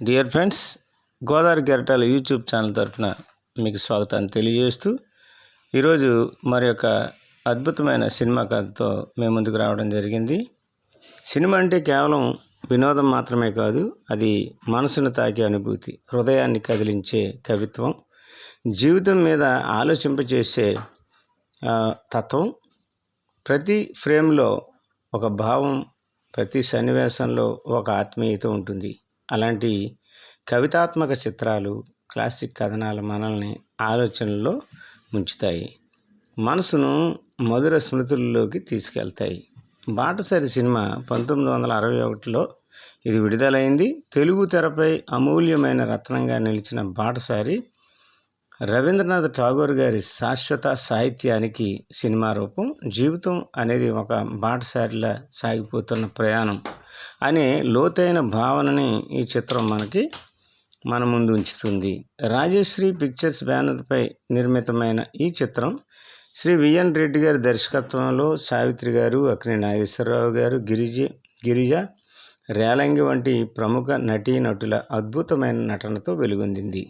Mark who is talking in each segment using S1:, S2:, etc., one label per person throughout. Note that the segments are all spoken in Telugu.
S1: డియర్ ఫ్రెండ్స్ గోదావరి గెరటాల యూట్యూబ్ ఛానల్ తరఫున మీకు స్వాగతాన్ని తెలియజేస్తూ ఈరోజు మరి యొక్క అద్భుతమైన సినిమా కథతో మేము ముందుకు రావడం జరిగింది. సినిమా అంటే కేవలం వినోదం మాత్రమే కాదు అది మనసును తాకే అనుభూతి హృదయాన్ని కదిలించే కవిత్వం జీవితం మీద ఆలోచింపచేసే తత్వం. ప్రతి ఫ్రేమ్లో ఒక భావం ప్రతి సన్నివేశంలో ఒక ఆత్మీయత ఉంటుంది. అలాంటి కవితాత్మక చిత్రాలు క్లాసిక్ కథనాలు మనల్ని ఆలోచనలో ముంచుతాయి. మనసును మధుర స్మృతుల్లోకి తీసుకెళ్తాయి. బాటసారి సినిమా పంతొమ్మిది వందల అరవై ఒకటిలో ఇది విడుదలైంది. తెలుగు తెరపై అమూల్యమైన రత్నంగా నిలిచిన బాటసారి రవీంద్రనాథ్ ఠాగూర్ గారి శాశ్వత సాహిత్యానికి సినిమా రూపం జీవితం అనేది ఒక బాటసారిలా సాగిపోతున్న ప్రయాణం. అనే లోతైన భావనని ఈ చిత్రం మనకి మన ముందు ఉంచుతుంది. రాజశ్రీ పిక్చర్స్ బ్యానర్పై నిర్మితమైన ఈ చిత్రం శ్రీ విఎన్ రెడ్డి గారి దర్శకత్వంలో సావిత్రి గారు అక్ని నాగేశ్వరరావు గారు గిరిజ గిరిజ రేలంగి వంటి ప్రముఖ నటీనటుల అద్భుతమైన నటనతో వెలుగొందింది.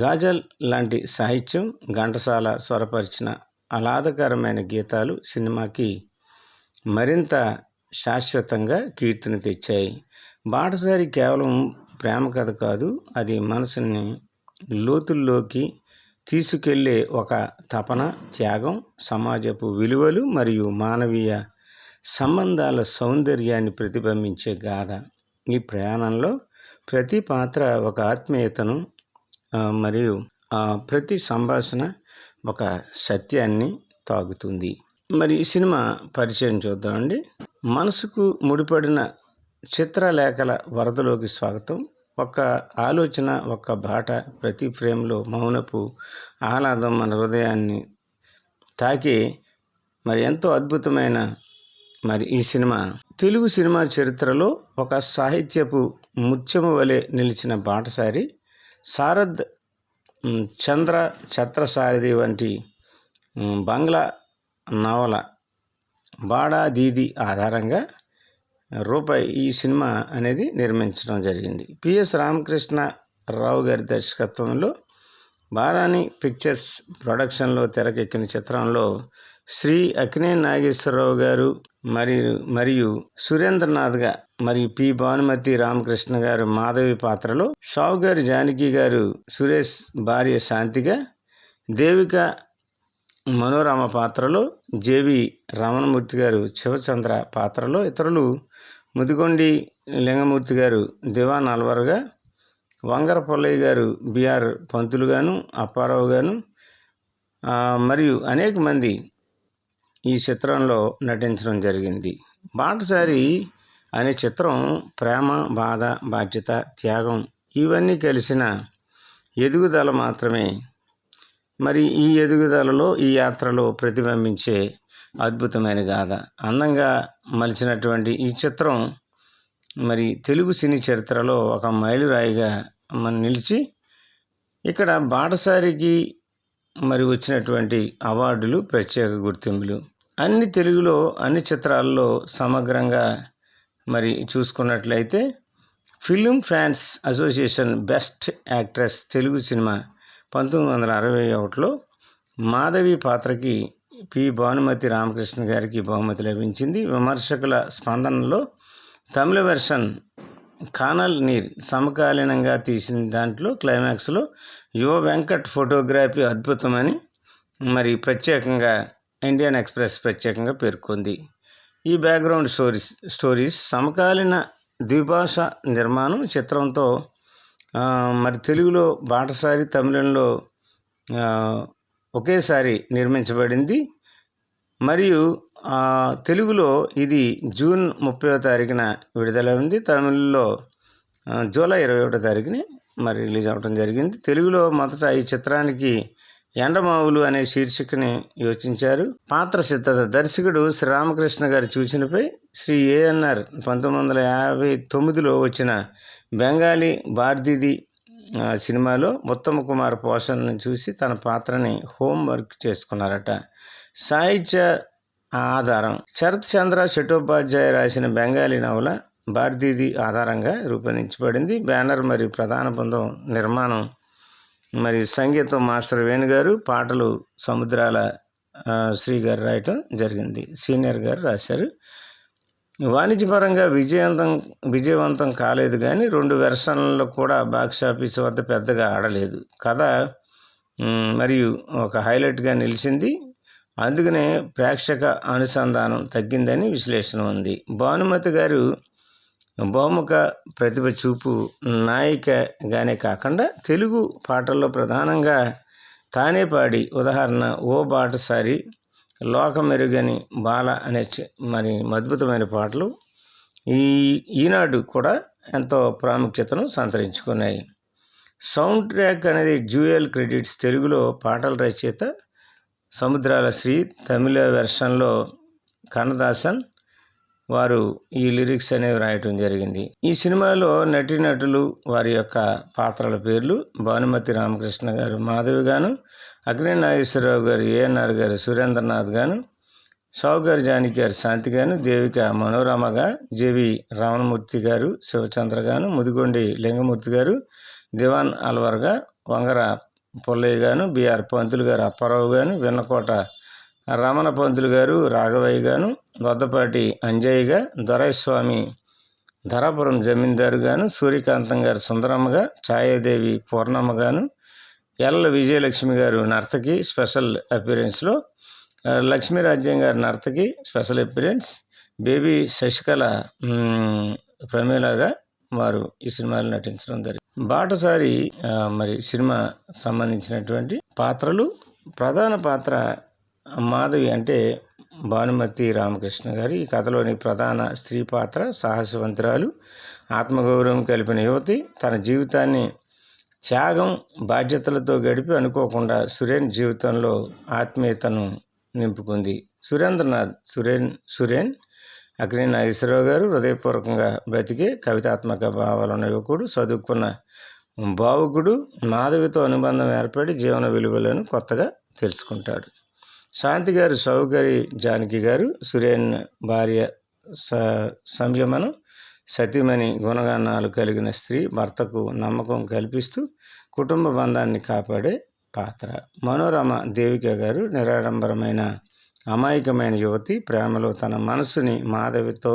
S1: గాజల్ లాంటి సాహిత్యం ఘంటసాల స్వరపరిచిన ఆహ్లాదకరమైన గీతాలు సినిమాకి మరింత శాశ్వతంగా కీర్తిని తెచ్చాయి. బాటసారి కేవలం ప్రేమ కథ కాదు అది మనసుని లోతుల్లోకి తీసుకెళ్ళే ఒక తపన త్యాగం సమాజపు విలువలు మరియు మానవీయ సంబంధాల సౌందర్యాన్ని ప్రతిబింబించే గాథ. ఈ ప్రయాణంలో ప్రతి పాత్ర ఒక ఆత్మీయతను మరియు ప్రతి సంభాషణ ఒక సత్యాన్ని తాగుతుంది మరి ఈ సినిమా పరిచయం చూద్దామండి. మనసుకు ముడిపడిన చిత్రలేఖల వరదలోకి స్వాగతం. ఒక ఆలోచన ఒక బాట ప్రతి ఫ్రేమ్లో మౌనపు ఆహ్లాదం మన హృదయాన్ని తాకి మరి ఎంతో అద్భుతమైన మరి ఈ సినిమా. తెలుగు సినిమా చరిత్రలో ఒక సాహిత్యపు ముత్యము వలె నిలిచిన బాటసారి శారద్ చంద్ర ఛత్రసారథి వంటి బంగ్లా నవల బాడా దీది ఆధారంగా రూపాయి ఈ సినిమా అనేది నిర్మించడం జరిగింది. పిఎస్ రామకృష్ణ రావు గారి దర్శకత్వంలో బారాని పిక్చర్స్ ప్రొడక్షన్లో తెరకెక్కిన చిత్రంలో శ్రీ అక్నే నాగేశ్వరరావు గారు మరియు మరియు సురేంద్రనాథ్గా మరియు పి. భానుమతి రామకృష్ణ గారు మాధవి పాత్రలో షావు గారు జానకి గారు సురేష్ భార్య శాంతిగా దేవిక మనోరమ పాత్రలో జేవి రమణమూర్తి గారు శివచంద్ర పాత్రలో ఇతరులు ముదిగొండి లింగమూర్తి గారు దివాన్ అల్వర్గా వంగర పొల్లయ్య గారు బిఆర్ పంతులు గాను అప్పారావు గాను మరియు అనేక మంది ఈ చిత్రంలో నటించడం జరిగింది. బాటసారి అనే చిత్రం ప్రేమ బాధ బాధ్యత త్యాగం ఇవన్నీ కలిసిన ఎదుగుదల మాత్రమే మరి ఈ ఎదుగుదలలో ఈ యాత్రలో ప్రతిబింబించే అద్భుతమైన గాథ. అందంగా మలిచినటువంటి ఈ చిత్రం మరి తెలుగు సినీ చరిత్రలో ఒక మైలురాయిగా మన నిలిచి ఇక్కడ బాటసారికి మరి వచ్చినటువంటి అవార్డులు ప్రత్యేక గుర్తింపులు. అన్ని తెలుగులో అన్ని చిత్రాల్లో సమగ్రంగా మరి చూసుకున్నట్లయితే film fans association best actress Telugu cinema పంతొమ్మిది వందల అరవై ఒకటిలో మాధవి పాత్రకి పి. భానుమతి రామకృష్ణ గారికి బహుమతి లభించింది. విమర్శకుల స్పందనలో తమిళ వెర్షన్ కానల్ నీర్ సమకాలీనంగా తీసిన దాంట్లో క్లైమాక్స్లో యువ వెంకట్ ఫోటోగ్రఫీ అద్భుతమని మరి ప్రత్యేకంగా ఇండియన్ ఎక్స్ప్రెస్ ప్రత్యేకంగా పేర్కొంది. ఈ బ్యాక్గ్రౌండ్ స్టోరీస్ స్టోరీస్ సమకాలీన ద్విభాష నిర్మాణం చిత్రంతో మరి తెలుగులో బాటసారి తమిళంలో ఒకేసారి నిర్మించబడింది. మరియు తెలుగులో ఇది జూన్ ముప్పైవ తారీఖున విడుదల ఉంది. తమిళ్ళో జూలై ఇరవై ఒకటో తారీఖున మరి రిలీజ్ అవ్వడం జరిగింది. తెలుగులో మొదట ఈ చిత్రానికి ఎండమావులు అనే శీర్షికని యోచించారు. పాత్ర సిద్ధత దర్శకుడు శ్రీరామకృష్ణ గారి సూచనపై శ్రీ ఏఎన్ఆర్ పంతొమ్మిది వందల యాభై తొమ్మిదిలో వచ్చిన బెంగాలీ బార్దిది సినిమాలో ఉత్తమ కుమార్ పోషణను చూసి తన పాత్రని హోంవర్క్ చేసుకున్నారట. సాహిత్య ఆధారం. శరత్ చంద్ర చటోపాధ్యాయ రాసిన బెంగాలీ నవల భారతీది ఆధారంగా రూపొందించబడింది. బ్యానర్ మరియు ప్రధాన బృందం నిర్మాణం మరి సంగీతం మాస్టర్ వేణు గారు పాటలు సముద్రాల శ్రీ గారు రాయటం జరిగింది. సీనియర్ గారు రాశారు. వాణిజ్యపరంగా విజయవంతం విజయవంతం కాలేదు కానీ రెండు వెర్షన్లు కూడా బాక్స్ ఆఫీస్ వద్ద పెద్దగా ఆడలేదు. కథ మరియు ఒక హైలైట్గా నిలిచింది. అందుకనే ప్రేక్షక అనుసంధానం తగ్గిందని విశ్లేషణ ఉంది. భానుమతి గారు బహుముఖ ప్రతిభ చూపు నాయికగానే కాకుండా తెలుగు పాటల్లో ప్రధానంగా తానే పాడి ఉదాహరణ ఓ బాటసారి లోకమెరుగని బాల అనే మరి అద్భుతమైన పాటలు ఈ ఈనాడు కూడా ఎంతో ప్రాముఖ్యతను సంతరించుకున్నాయి. సౌండ్ ట్రాక్ అనేది జ్యూయల్ క్రెడిట్స్ తెలుగులో పాటల రచయిత సముద్రాల శ్రీ తమిళ వెర్షన్లో కన్నదాసన్ వారు ఈ లిరిక్స్ అనేవి రాయటం జరిగింది. ఈ సినిమాలో నటీనటులు వారి యొక్క పాత్రల పేర్లు భానుమతి రామకృష్ణ గారు మాధవి గాను అగ్ని నాగేశ్వరరావు గారు ఏఎన్ఆర్ గారు సురేంద్రనాథ్ గాను సావు గారు జానకి గారు శాంతి గాను దేవిక మనోరమగా జేవి రామణమూర్తి గారు శివచంద్ర గాను ముదిగొండి లింగమూర్తి గారు దివాన్ అల్వర్గా వంగర పుల్లయ్య గాను బిఆర్ పంతులు గారు అప్పారావు గాను విన్నకోట రమణ పంతులు గారు రాఘవయ్య గాను వద్దపాటి అంజయ్యగా దొరైస్వామి ధరాపురం జమీందారు గాను సూర్యకాంతం గారు సుందరమ్మగా ఛాయాదేవి పూర్ణమ్మ గాను ఎల్ల విజయలక్ష్మి గారు నర్తకి స్పెషల్ అపీరెన్స్లో ఆ, లక్ష్మీరాజ్యం గారు నర్తకి స్పెషల్ అపీరెన్స్ బేబీ శశికళ ప్రమేలాగా వారు ఈ సినిమాలో నటించడం జరిగింది. బాటసారి మరి సినిమా సంబంధించినటువంటి పాత్రలు ప్రధాన పాత్ర మాధవి అంటే భానుమతి రామకృష్ణ గారు ఈ కథలోని ప్రధాన స్త్రీ పాత్ర సాహసవంతురాలు ఆత్మగౌరవం కలిపిన యువతి తన జీవితాన్ని త్యాగం బాధ్యతలతో గడిపి అనుకోకుండా సురేన్ జీవితంలో ఆత్మీయతను నింపుకుంది. సురేంద్రనాథ్ సురేన్ సురేన్ అగ్ని నాగేశ్వరరావు గారు హృదయపూర్వకంగా బ్రతికే కవితాత్మక భావాలున్న యువకుడు చదువుకున్న భావుకుడు మాధవితో అనుబంధం ఏర్పడి జీవన విలువలను కొత్తగా తెలుసుకుంటాడు. శాంతి గారు సౌకరి జానకి గారు సురేన్ భార్య స సంయమనం సతీమణి గుణగణాలు కలిగిన స్త్రీ భర్తకు నమ్మకం కల్పిస్తూ కుటుంబ బంధాన్ని కాపాడే పాత్ర. మనోరమ దేవిక గారు నిరాడంబరమైన అమాయకమైన యువతి ప్రేమలో తన మనసుని మాధవితో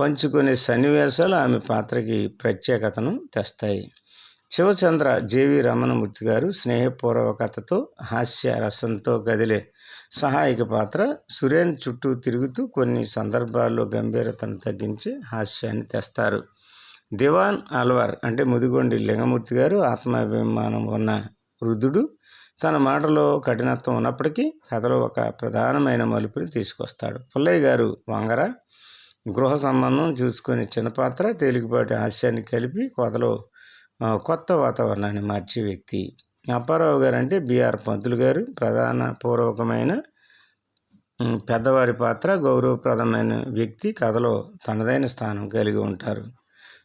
S1: పంచుకునే సన్నివేశాలు ఆమె పాత్రకి ప్రత్యేకతను తెస్తాయి. శివచంద్ర జేవి రమణమూర్తి గారు స్నేహపూర్వకతతో హాస్య రసంతో కదిలే సహాయక పాత్ర సురేన్ చుట్టూ తిరుగుతూ కొన్ని సందర్భాల్లో గంభీరతను తగ్గించి హాస్యాన్ని తెస్తారు. దివాన్ అల్వార్ అంటే ముదిగొండి లింగమూర్తి గారు ఆత్మాభిమానం ఉన్న వృద్ధుడు. తన మాటలో కఠినత్వం ఉన్నప్పటికీ కథలో ఒక ప్రధానమైన మలుపుని తీసుకొస్తాడు. పుల్లయ్య గారు వంగర. గృహ సంబంధం చూసుకునే చిన్న పాత్ర తేలికపాటి హాస్యాన్ని కలిపి కథలో కొత్త వాతావరణాన్ని మార్చే వ్యక్తి. అప్పారావు గారు అంటే బిఆర్ పంతులు గారు ప్రధాన పూర్వకమైన పెద్దవారి పాత్ర గౌరవప్రదమైన వ్యక్తి. కథలో తనదైన స్థానం కలిగి ఉంటారు.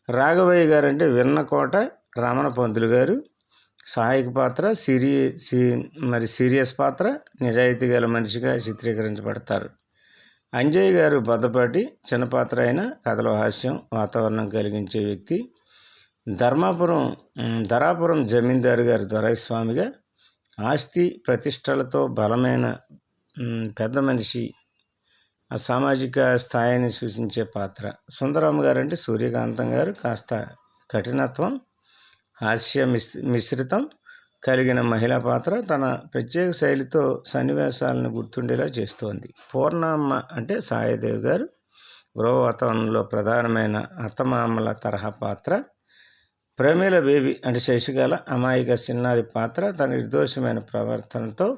S1: రాఘవయ్య గారు అంటే విన్నకోట రమణ పంతులు గారు. సహాయక పాత్ర సిరి సి మరి సీరియస్ పాత్ర నిజాయితీ గల మనిషిగా చిత్రీకరించబడతారు. అంజయ్ గారు బద్దపాటి చిన్న పాత్ర అయిన కథలో హాస్యం వాతావరణం కలిగించే వ్యక్తి. ధర్మాపురం ధరాపురం జమీందారు గారు దొరైస్వామిగా ఆస్తి ప్రతిష్టలతో బలమైన పెద్ద మనిషి ఆ సామాజిక స్థాయిని సూచించే పాత్ర. సుందరమ్మ గారు అంటే సూర్యకాంతం గారు కాస్త కఠినత్వం హాస్య మిస్ మిశ్రితం కలిగిన మహిళా పాత్ర. తన ప్రత్యేక శైలితో సన్నివేశాలను గుర్తుండేలా చేస్తోంది. పూర్ణమ్మ అంటే సాయదేవి గారు గృహ వాతావరణంలో ప్రధానమైన అత్తమామల తరహా పాత్ర. ప్రమీల బేబీ అంటే శశికళ అమాయక చిన్నారి పాత్ర తన నిర్దోషమైన ప్రవర్తనతో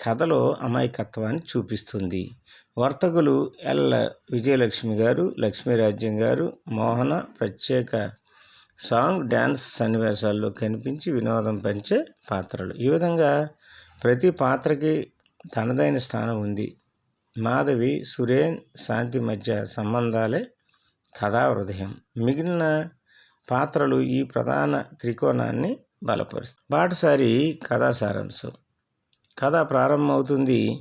S1: కథలో అమాయకత్వాన్ని చూపిస్తుంది. వర్తకులు ఎల్. విజయలక్ష్మి గారు లక్ష్మీరాజ్యం గారు మోహన ప్రత్యేక సాంగ్ డ్యాన్స్ సన్నివేశాల్లో కనిపించి వినోదం పంచే పాత్రలు. ఈ విధంగా ప్రతి పాత్రకి తనదైన స్థానం ఉంది. మాధవి సురేన్ శాంతి మధ్య సంబంధాలే కథా హృదయం మిగిలిన పాత్రలు ఈ ప్రధాన త్రికోణాన్ని బలపరుస్తాయి. బాటసారి కథా సారాంశం. కథ ప్రారంభమవుతుంది.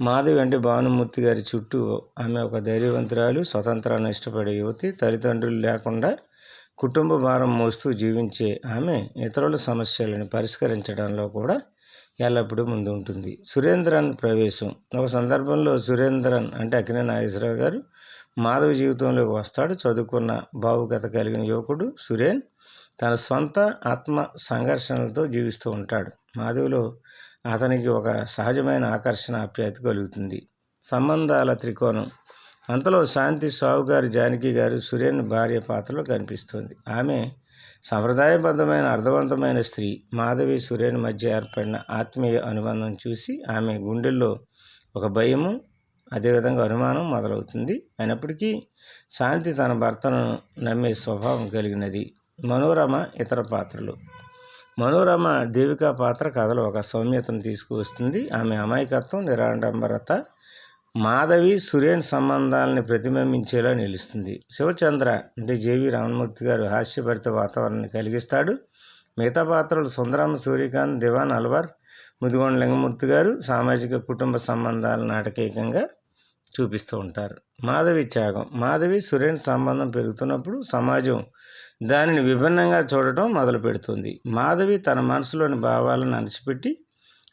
S1: మాధవి అంటే భానుమూర్తి గారి చుట్టూ ఆమె ఒక ధైర్యవంతురాలు స్వతంత్రాన్ని ఇష్టపడే యువతి తల్లిదండ్రులు లేకుండా కుటుంబ భారం మోస్తూ జీవించే ఆమె ఇతరుల సమస్యలను పరిష్కరించడంలో కూడా ఎల్లప్పుడూ ముందు ఉంటుంది సురేంద్రన్ ప్రవేశం. ఒక సందర్భంలో సురేంద్రన్ అంటే అక్కినే నాగేశ్వరరావు గారు మాధవి జీవితంలోకి వస్తాడు. చదువుకున్న భావుగత కలిగిన యువకుడు సురేన్ తన సొంత ఆత్మ సంఘర్షణలతో జీవిస్తూ ఉంటాడు. మాధవిలో అతనికి ఒక సహజమైన ఆకర్షణ ఆప్యాయత కలుగుతుంది. సంబంధాల త్రికోణం. అంతలో శాంతి సావు గారు జానకి గారు సురేన్ భార్య పాత్రలో కనిపిస్తుంది. ఆమె సంప్రదాయబద్ధమైన అర్థవంతమైన స్త్రీ. మాధవి సురేన్ మధ్య ఏర్పడిన ఆత్మీయ అనుబంధం చూసి ఆమె గుండెల్లో ఒక భయము అదేవిధంగా అనుమానం మొదలవుతుంది. అయినప్పటికీ శాంతి తన భర్తను నమ్మే స్వభావం కలిగినది. మనోరమ ఇతర పాత్రలు. మనోరమ దేవికా పాత్ర కథలో ఒక సౌమ్యతను తీసుకువస్తుంది. ఆమె అమాయకత్వం నిరాడంబరత మాధవి సురేన్ సంబంధాలని ప్రతిబింబించేలా నిలుస్తుంది. శివచంద్ర అంటే జేవి రామమూర్తి గారు హాస్యభరిత వాతావరణాన్ని కలిగిస్తాడు. మిగతా పాత్రలు సుందరామ సూర్యకాంత్ దివాన్ అల్వార్ ముదిగొండ లింగమూర్తి గారు సామాజిక కుటుంబ సంబంధాల నాటకీయంగా చూపిస్తూ ఉంటారు. మాధవి త్యాగం. మాధవి సురేన్ సంబంధం పెరుగుతున్నప్పుడు సమాజం దానిని విభిన్నంగా చూడటం మొదలు పెడుతుంది. మాధవి తన మనసులోని భావాలను అణచిపెట్టి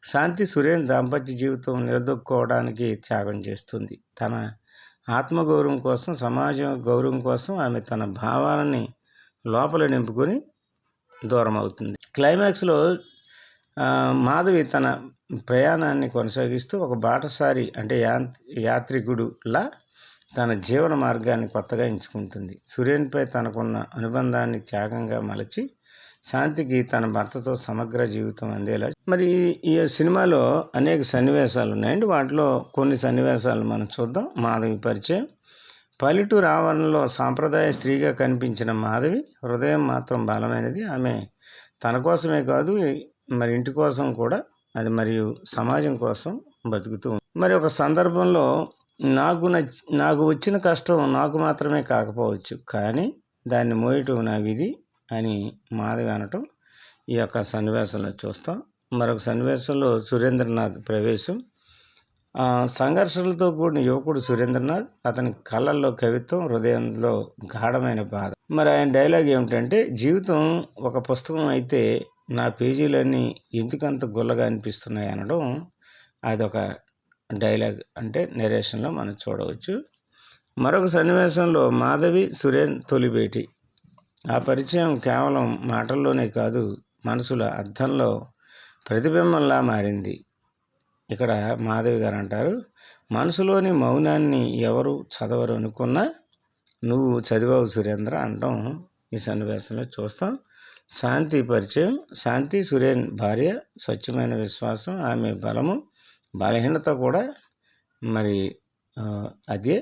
S1: శాంతి సురేన్ దాంపత్య జీవితం నిలదొక్కుకోవడానికి త్యాగం చేస్తుంది. తన ఆత్మగౌరవం కోసం సమాజం గౌరవం కోసం ఆమె తన భావాలని లోపల నింపుకొని దూరం అవుతుంది క్లైమాక్స్లో మాధవి తన ప్రయాణాన్ని కొనసాగిస్తూ ఒక బాటసారి అంటే యాత్రికుడులా తన జీవన మార్గాన్ని కొత్తగా ఎంచుకుంటుంది. సూర్యునిపై తనకున్న అనుబంధాన్ని త్యాగంగా మలచి శాంతికి తన భర్తతో సమగ్ర జీవితం అందేలా. మరి ఈ సినిమాలో అనేక సన్నివేశాలు ఉన్నాయండి వాటిలో కొన్ని సన్నివేశాలు మనం చూద్దాం. మాధవి పరిచయం. పల్లెటూరు ఆవరణలో సాంప్రదాయ స్త్రీగా కనిపించిన మాధవి హృదయం మాత్రం బలమైనది. ఆమె తన కోసమే కాదు మరి ఇంటి కోసం కూడా అది మరియు సమాజం కోసం బతుకుతూ మరి ఒక సందర్భంలో నాకు నాకు వచ్చిన కష్టం నాకు మాత్రమే కాకపోవచ్చు కానీ దాన్ని మోయటం నా విధి అని మాధవి అనటం ఈ యొక్క సన్నివేశంలో చూస్తాం. మరొక సన్నివేశంలో సురేంద్రనాథ్ ప్రవేశం. సంఘర్షణలతో కూడిన యువకుడు సురేంద్రనాథ్ అతని కళ్ళల్లో కవిత్వం హృదయంలో గాఢమైన బాధ. మరి ఆయన డైలాగ్ ఏమిటంటే జీవితం ఒక పుస్తకం అయితే నా పేజీలన్నీ ఎందుకంత గుల్లగా అనిపిస్తున్నాయి అనడం అదొక డైలాగ్ అంటే నెరేషన్లో మనం చూడవచ్చు. మరొక సన్నివేశంలో మాధవి సురేన్ తొలి ఆ పరిచయం కేవలం మాటల్లోనే కాదు మనసుల అర్థంలో ప్రతిబింబంలా మారింది. ఇక్కడ మాధవి గారు అంటారు మనసులోని మౌనాన్ని ఎవరు చదవరు అనుకున్నా నువ్వు చదివావు సురేంద్ర అనడం ఈ సన్నివేశంలో చూస్తాం. శాంతి పరిచయం శాంతి సురేన్ భార్య స్వచ్ఛమైన విశ్వాసం ఆమె బలము బలహీనత కూడా మరి అదే.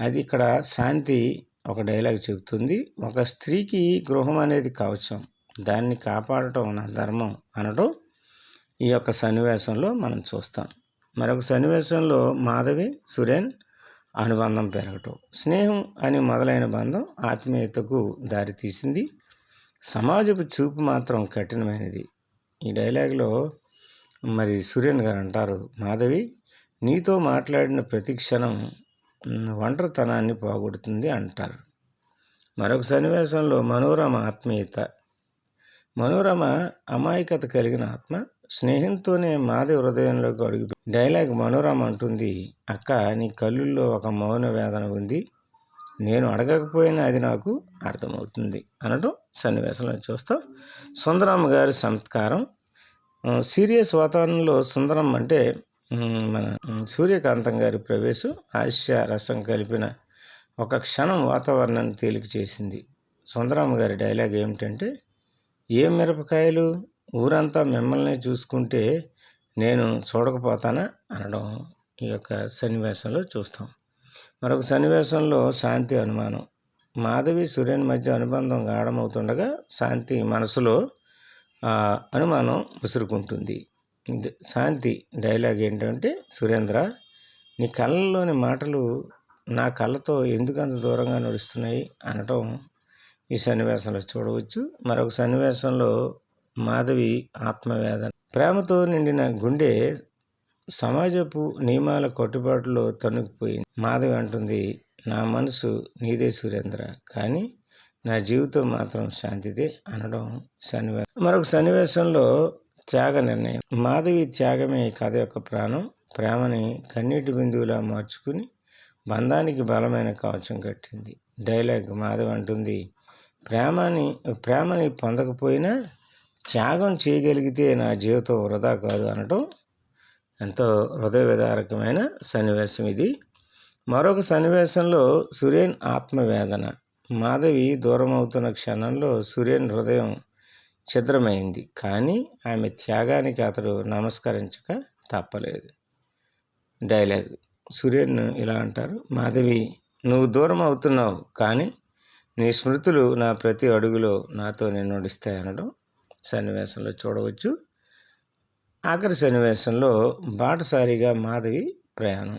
S1: అది ఇక్కడ శాంతి ఒక డైలాగ్ చెబుతుంది. ఒక స్త్రీకి గృహం అనేది కవచం. దాన్ని కాపాడటం నా ధర్మం అనడం ఈ యొక్క సన్నివేశంలో మనం చూస్తాం. మరొక సన్నివేశంలో మాధవి సురేన్ అనుబంధం పెరగటం. స్నేహం అని మొదలైన బంధం ఆత్మీయతకు దారితీసింది. సమాజపు చూపు మాత్రం కఠినమైనది. ఈ డైలాగ్లో మరి సూర్యన్ గారు అంటారు మాధవి నీతో మాట్లాడిన ప్రతి క్షణం ఒంటరితనాన్ని పోగొడుతుంది అంటారు. మరొక సన్నివేశంలో మనోరమ ఆత్మీయత. మనోరమ అమాయకత కలిగిన ఆత్మ స్నేహంతోనే మాధవి హృదయంలోకి అడుగు డైలాగ్ మనోరమ అంటుంది అక్క నీ కళ్ళుల్లో ఒక మౌన వేదన ఉంది. నేను అడగకపోయినా అది నాకు అర్థమవుతుంది అనడం సన్నివేశంలో చూస్తాం. సుందరమ్మ గారి సంస్కారం. సీరియస్ వాతావరణంలో సుందరం అంటే మన సూర్యకాంతం గారి ప్రవేశం హాస్య రసం కలిపిన ఒక క్షణం వాతావరణాన్ని తేలిక చేసింది. సుందరమ్మ గారి డైలాగ్ ఏమిటంటే ఏ మిరపకాయలు? ఊరంతా మిమ్మల్ని చూసుకుంటే నేను చూడకపోతానా? అనడం ఈ యొక్క సన్నివేశంలో చూస్తాం. మరొక సన్నివేశంలో శాంతి అనుమానం. మాధవి సూర్యుని మధ్య అనుబంధం గాఢమవుతుండగా శాంతి మనసులో అనుమానం విసురుకుంటుంది. శాంతి డైలాగ్ ఏంటంటే సురేంద్ర నీ కళ్ళలోని మాటలు నా కళ్ళతో ఎందుకు అంత దూరంగా నడుస్తున్నాయి? అనటం ఈ సన్నివేశంలో చూడవచ్చు. మరొక సన్నివేశంలో మాధవి ఆత్మవేదన. ప్రేమతో నిండిన గుండె సమాజపు నియమాల కట్టుబాటులో తణుకుపోయింది. మాధవి అంటుంది నా మనసు నీదే సురేంద్ర కానీ నా జీవితం మాత్రం శాంతిదే అనడం సన్నివేశం. మరొక సన్నివేశంలో త్యాగ నిర్ణయం. మాధవి త్యాగమే కథ యొక్క ప్రాణం. ప్రేమని కన్నీటి బిందువులా మార్చుకుని బంధానికి బలమైన కవచం కట్టింది. డైలాగ్ మాధవి అంటుంది ప్రేమని ప్రేమని పొందకపోయినా త్యాగం చేయగలిగితే నా జీవితం వృధా కాదు అనటం ఎంతో హృదయ విదారకమైన సన్నివేశం ఇది. మరొక సన్నివేశంలో సురేన్ ఆత్మవేదన. మాధవి దూరం అవుతున్న క్షణంలో సురేన్ హృదయం ఛిద్రమైంది. కానీ ఆమె త్యాగానికి అతడు నమస్కరించక తప్పలేదు. డైలాగ్. సురేన్ ఇలా అంటారు. మాధవి నువ్వు దూరం అవుతున్నావు కానీ నీ స్మృతులు నా ప్రతి అడుగులో నాతో నేను అనడం సన్నివేశంలో చూడవచ్చు. ఆఖరి సన్నివేశంలో బాటసారిగా మాధవి ప్రయాణం.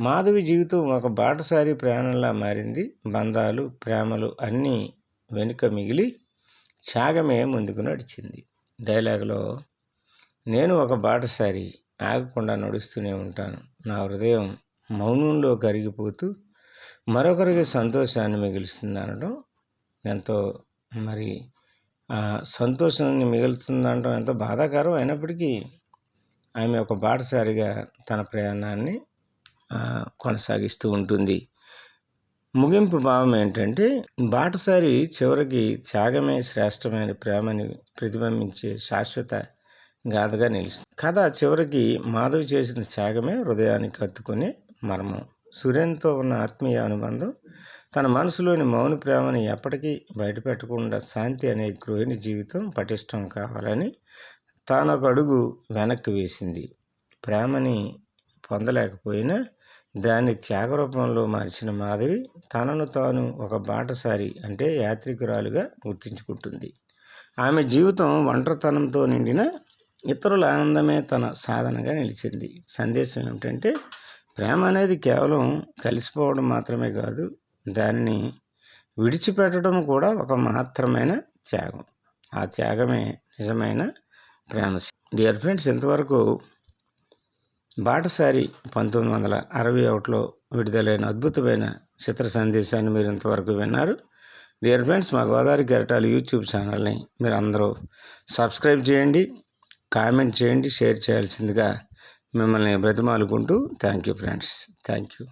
S1: మాధవి జీవితం ఒక బాటసారి ప్రయాణంలా మారింది. బంధాలు ప్రేమలు అన్నీ వెనుక మిగిలి త్యాగమే ముందుకు నడిచింది. డైలాగ్లో నేను ఒక బాటసారి ఆగకుండా నడుస్తూనే ఉంటాను. నా హృదయం మౌనంలో కరిగిపోతూ మరొకరికి సంతోషాన్ని మిగులుస్తుంది అనడం ఎంతో మరి సంతోషాన్ని మిగులుతుందనడం ఎంతో బాధాకరం. అయినప్పటికీ ఆమె ఒక బాటసారిగా తన ప్రయాణాన్ని కొనసాగిస్తూ ఉంటుంది. ముగింపు భావం ఏంటంటే బాటసారి చివరికి త్యాగమే శ్రేష్టమైన ప్రేమని ప్రతిబింబించే శాశ్వత గాథగా నిలుస్తుంది. కథ చివరికి మాధవి చేసిన త్యాగమే హృదయానికి కత్తుకునే మర్మం. సూర్యునితో ఉన్న ఆత్మీయ అనుబంధం తన మనసులోని మౌన ప్రేమని ఎప్పటికీ బయటపెట్టకుండా శాంతి అనే గృహిణి జీవితం పటిష్టం కావాలని తాను ఒక అడుగు వెనక్కి వేసింది. ప్రేమని పొందలేకపోయినా దాన్ని త్యాగరూపంలో మార్చిన మాధవి తనను తాను ఒక బాటసారి అంటే యాత్రికురాలుగా గుర్తించుకుంటుంది. ఆమె జీవితం ఒంటరితనంతో నిండిన ఇతరుల ఆనందమే తన సాధనగా నిలిచింది. సందేశం ఏమిటంటే ప్రేమ అనేది కేవలం కలిసిపోవడం మాత్రమే కాదు దాన్ని విడిచిపెట్టడం కూడా ఒక మహత్తరమైన త్యాగం. ఆ త్యాగమే నిజమైన ప్రేమ. డియర్ ఫ్రెండ్స్ ఇంతవరకు బాటసారి పంతొమ్మిది వందల అరవై ఒకటిలో విడుదలైన అద్భుతమైన చిత్ర సందేశాన్ని మీరు ఇంతవరకు విన్నారు. డియర్ ఫ్రెండ్స్ మా గోదావరి గెరటాలు యూట్యూబ్ ఛానల్ని మీరు అందరూ సబ్స్క్రైబ్ చేయండి కామెంట్ చేయండి షేర్ చేయాల్సిందిగా మిమ్మల్ని బ్రతిమాలుకుంటూ thank you friends. Thank you.